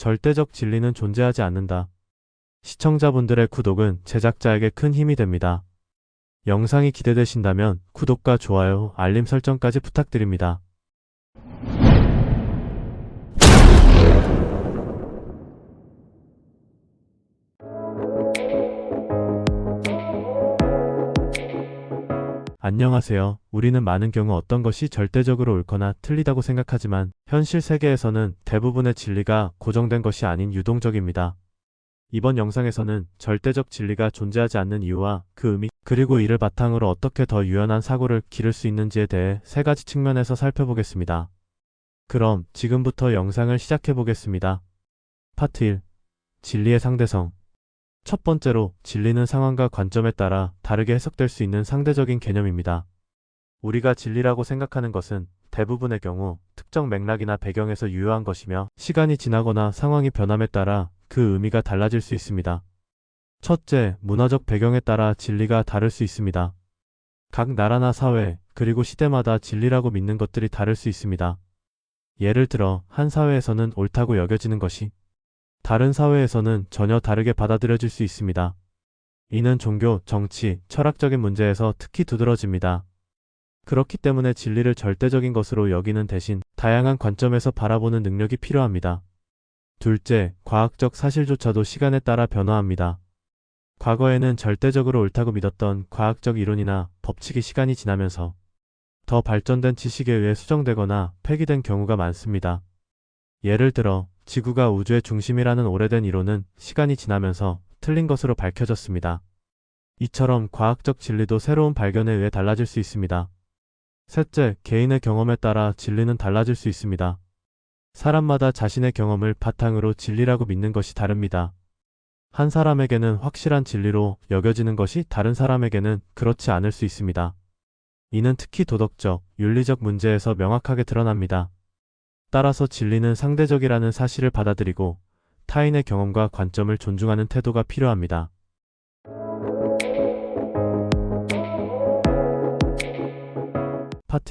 절대적 진리는 존재하지 않는다. 시청자분들의 구독은 제작자에게 큰 힘이 됩니다. 영상이 기대되신다면 구독과 좋아요, 알림 설정까지 부탁드립니다. 안녕하세요. 우리는 많은 경우 어떤 것이 절대적으로 옳거나 틀리다고 생각하지만 현실 세계에서는 대부분의 진리가 고정된 것이 아닌 유동적입니다. 이번 영상에서는 절대적 진리가 존재하지 않는 이유와 그 의미, 그리고 이를 바탕으로 어떻게 더 유연한 사고를 기를 수 있는지에 대해 세 가지 측면에서 살펴보겠습니다. 그럼 지금부터 영상을 시작해 보겠습니다. 파트 1. 진리의 상대성. 첫 번째로 진리는 상황과 관점에 따라 다르게 해석될 수 있는 상대적인 개념입니다. 우리가 진리라고 생각하는 것은 대부분의 경우 특정 맥락이나 배경에서 유효한 것이며 시간이 지나거나 상황이 변함에 따라 그 의미가 달라질 수 있습니다. 첫째, 문화적 배경에 따라 진리가 다를 수 있습니다. 각 나라나 사회, 그리고 시대마다 진리라고 믿는 것들이 다를 수 있습니다. 예를 들어, 한 사회에서는 옳다고 여겨지는 것이 다른 사회에서는 전혀 다르게 받아들여질 수 있습니다. 이는 종교, 정치, 철학적인 문제에서 특히 두드러집니다. 그렇기 때문에 진리를 절대적인 것으로 여기는 대신 다양한 관점에서 바라보는 능력이 필요합니다. 둘째, 과학적 사실조차도 시간에 따라 변화합니다. 과거에는 절대적으로 옳다고 믿었던 과학적 이론이나 법칙이 시간이 지나면서 더 발전된 지식에 의해 수정되거나 폐기된 경우가 많습니다. 예를 들어, 지구가 우주의 중심이라는 오래된 이론은 시간이 지나면서 틀린 것으로 밝혀졌습니다. 이처럼 과학적 진리도 새로운 발견에 의해 달라질 수 있습니다. 셋째, 개인의 경험에 따라 진리는 달라질 수 있습니다. 사람마다 자신의 경험을 바탕으로 진리라고 믿는 것이 다릅니다. 한 사람에게는 확실한 진리로 여겨지는 것이 다른 사람에게는 그렇지 않을 수 있습니다. 이는 특히 도덕적, 윤리적 문제에서 명확하게 드러납니다. 따라서 진리는 상대적이라는 사실을 받아들이고 타인의 경험과 관점을 존중하는 태도가 필요합니다.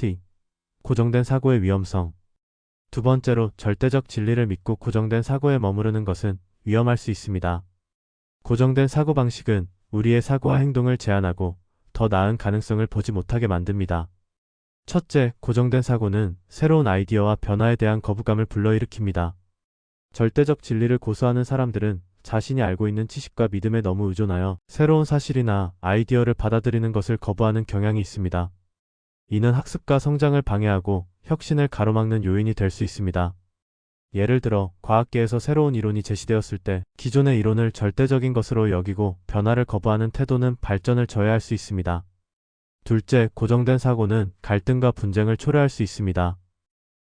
2. 고정된 사고의 위험성. 두 번째로 절대적 진리를 믿고 고정된 사고에 머무르는 것은 위험할 수 있습니다. 고정된 사고 방식은 우리의 사고와 행동을 제한하고 더 나은 가능성을 보지 못하게 만듭니다. 첫째, 고정된 사고는 새로운 아이디어와 변화에 대한 거부감을 불러일으킵니다. 절대적 진리를 고수하는 사람들은 자신이 알고 있는 지식과 믿음에 너무 의존하여 새로운 사실이나 아이디어를 받아들이는 것을 거부하는 경향이 있습니다. 이는 학습과 성장을 방해하고 혁신을 가로막는 요인이 될 수 있습니다. 예를 들어, 과학계에서 새로운 이론이 제시되었을 때 기존의 이론을 절대적인 것으로 여기고 변화를 거부하는 태도는 발전을 저해할 수 있습니다. 둘째, 고정된 사고는 갈등과 분쟁을 초래할 수 있습니다.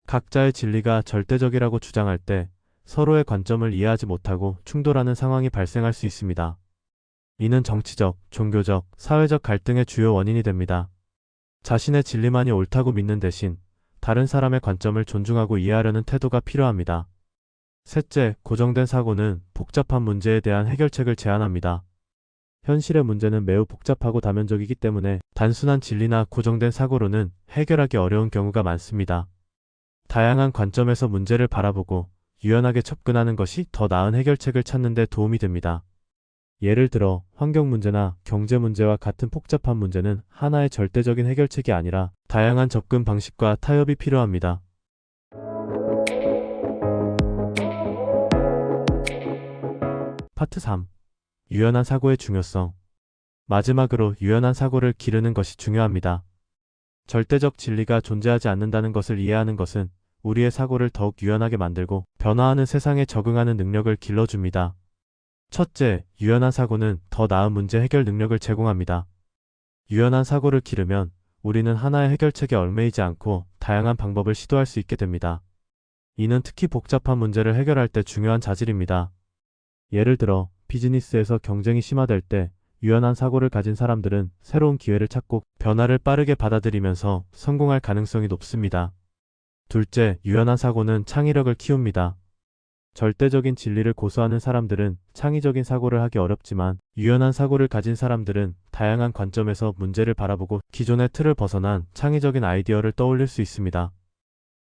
각자의 진리가 절대적이라고 주장할 때 서로의 관점을 이해하지 못하고 충돌하는 상황이 발생할 수 있습니다. 이는 정치적, 종교적, 사회적 갈등의 주요 원인이 됩니다. 자신의 진리만이 옳다고 믿는 대신 다른 사람의 관점을 존중하고 이해하려는 태도가 필요합니다. 셋째, 고정된 사고는 복잡한 문제에 대한 해결책을 제안합니다. 현실의 문제는 매우 복잡하고 다면적이기 때문에 단순한 진리나 고정된 사고로는 해결하기 어려운 경우가 많습니다. 다양한 관점에서 문제를 바라보고 유연하게 접근하는 것이 더 나은 해결책을 찾는 데 도움이 됩니다. 예를 들어 환경 문제나 경제 문제와 같은 복잡한 문제는 하나의 절대적인 해결책이 아니라 다양한 접근 방식과 타협이 필요합니다. 파트 3. 유연한 사고의 중요성. 마지막으로 유연한 사고를 기르는 것이 중요합니다. 절대적 진리가 존재하지 않는다는 것을 이해하는 것은 우리의 사고를 더욱 유연하게 만들고 변화하는 세상에 적응하는 능력을 길러줍니다. 첫째, 유연한 사고는 더 나은 문제 해결 능력을 제공합니다. 유연한 사고를 기르면 우리는 하나의 해결책에 얽매이지 않고 다양한 방법을 시도할 수 있게 됩니다. 이는 특히 복잡한 문제를 해결할 때 중요한 자질입니다. 예를 들어, 비즈니스에서 경쟁이 심화될 때 유연한 사고를 가진 사람들은 새로운 기회를 찾고 변화를 빠르게 받아들이면서 성공할 가능성이 높습니다. 둘째, 유연한 사고는 창의력을 키웁니다. 절대적인 진리를 고수하는 사람들은 창의적인 사고를 하기 어렵지만 유연한 사고를 가진 사람들은 다양한 관점에서 문제를 바라보고 기존의 틀을 벗어난 창의적인 아이디어를 떠올릴 수 있습니다.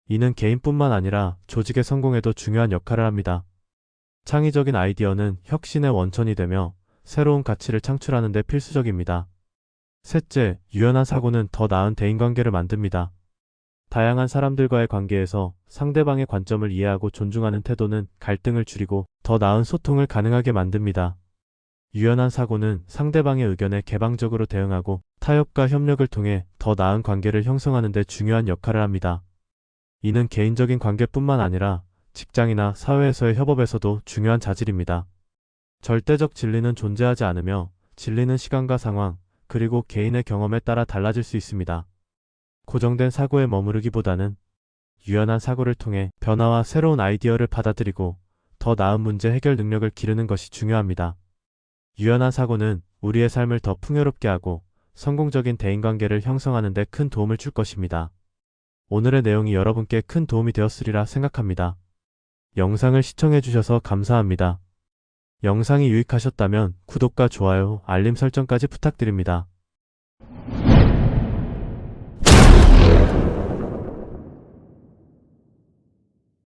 이는 개인뿐만 아니라 조직의 성공에도 중요한 역할을 합니다. 창의적인 아이디어는 혁신의 원천이 되며 새로운 가치를 창출하는 데 필수적입니다. 셋째, 유연한 사고는 더 나은 대인관계를 만듭니다. 다양한 사람들과의 관계에서 상대방의 관점을 이해하고 존중하는 태도는 갈등을 줄이고 더 나은 소통을 가능하게 만듭니다. 유연한 사고는 상대방의 의견에 개방적으로 대응하고 타협과 협력을 통해 더 나은 관계를 형성하는 데 중요한 역할을 합니다. 이는 개인적인 관계뿐만 아니라 직장이나 사회에서의 협업에서도 중요한 자질입니다. 절대적 진리는 존재하지 않으며 진리는 시간과 상황, 그리고 개인의 경험에 따라 달라질 수 있습니다. 고정된 사고에 머무르기보다는 유연한 사고를 통해 변화와 새로운 아이디어를 받아들이고 더 나은 문제 해결 능력을 기르는 것이 중요합니다. 유연한 사고는 우리의 삶을 더 풍요롭게 하고 성공적인 대인관계를 형성하는 데 큰 도움을 줄 것입니다. 오늘의 내용이 여러분께 큰 도움이 되었으리라 생각합니다. 영상을 시청해주셔서 감사합니다. 영상이 유익하셨다면 구독과 좋아요, 알림 설정까지 부탁드립니다.